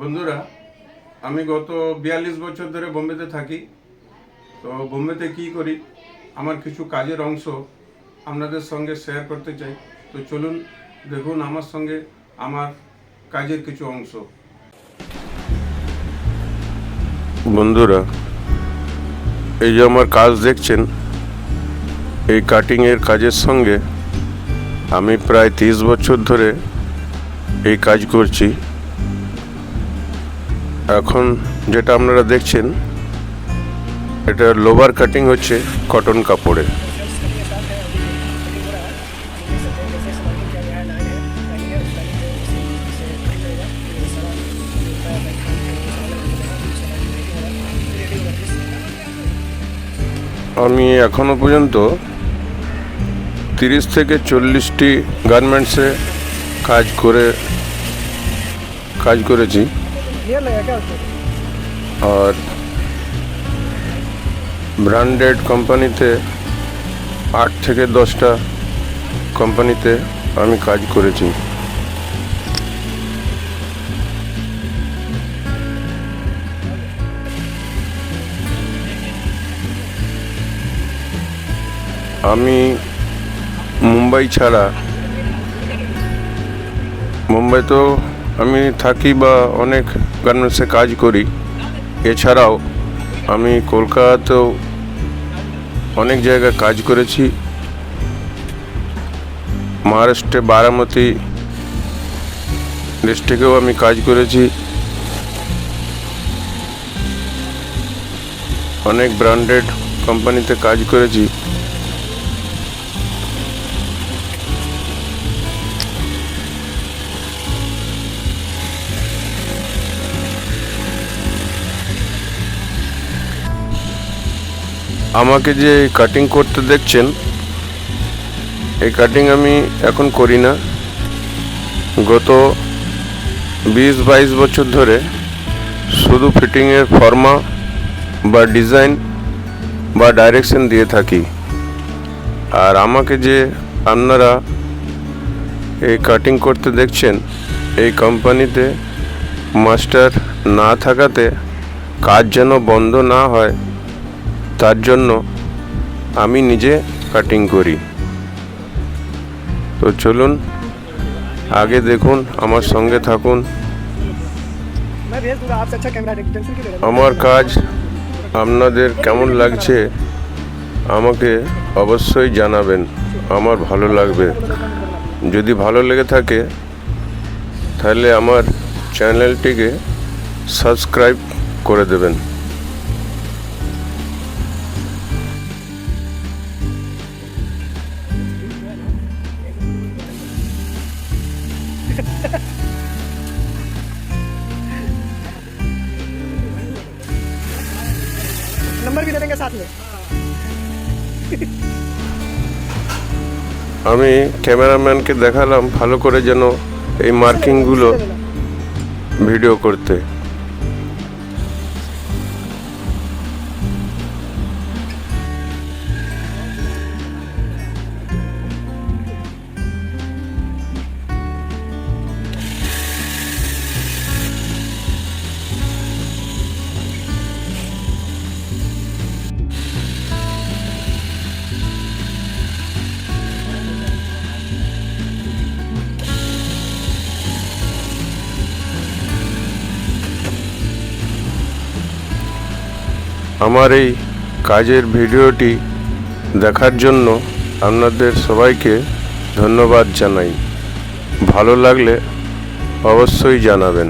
বন্ধুরা, আমি গত বিয়াল্লিশ বছর ধরে বোম্বেতে থাকি। তো বোম্বেতে কি করি? আমার কিছু কাজের অংশ আপনাদের সঙ্গে শেয়ার করতে চাই। তো চলুন, দেখুন আমার সঙ্গে আমার কাজের কিছু অংশ। বন্ধুরা, এই যে আমার কাজ দেখছেন এই কাটিংয়ের কাজের সঙ্গে আমি প্রায় তিরিশ বছর ধরে এই কাজ করছি। এখন যেটা আপনারা দেখছেন, এটা লোভার কাটিং হচ্ছে কটন কাপড়ে। আমি এখনও পর্যন্ত তিরিশ থেকে চল্লিশটি গার্মেন্টসে কাজ করে, কাজ করেছি। আর ব্র্যান্ডেড কোম্পানিতে আট থেকে দশটা কোম্পানিতে আমি কাজ করেছি। আমি মুম্বাই ছাড়া। মুম্বাইতেও আমি থাকি বা অনেক গার্মেন্টসে কাজ করি। এছাড়াও আমি কলকাতাতেও অনেক জায়গায় কাজ করেছি। মহারাষ্ট্রে বারামতি ডিস্ট্রিক্টেও আমি কাজ করেছি। অনেক ব্র্যান্ডেড কোম্পানিতে কাজ করেছি। আমাকে যে কাটিং করতে দেখছেন, এই কাটিং আমি এখন করি না। গত বিশ বাইশ বছর ধরে শুধু ফিটিংয়ের ফর্মা বা ডিজাইন বা ডাইরেকশন দিয়ে থাকি। আর আমাকে যে আপনারা এই কাটিং করতে দেখছেন, এই কোম্পানিতে মাস্টার না থাকাতে কাজ যেন বন্ধ না হয় তার জন্য আমি নিজে কাটিং করি। তো চলুন, আগে দেখুন, আমার সঙ্গে থাকুন। আমার কাজ আপনাদের কেমন লাগছে, আমাকে অবশ্যই জানাবেন। আমার ভালো লাগবে। যদি ভালো লেগে থাকে, তাহলে আমার চ্যানেলটিকে সাবস্ক্রাইব করে দেবেন। नंबर भी दे देंगे साथ में আমি ক্যামেরাম্যানকে দেখালাম ভালো করে যেন এই মার্কিংগুলো ভিডিও করতে আমার এই কাজের ভিডিওটি দেখার জন্য আপনাদের সবাইকে ধন্যবাদ জানাই। ভালো লাগলে অবশ্যই জানাবেন।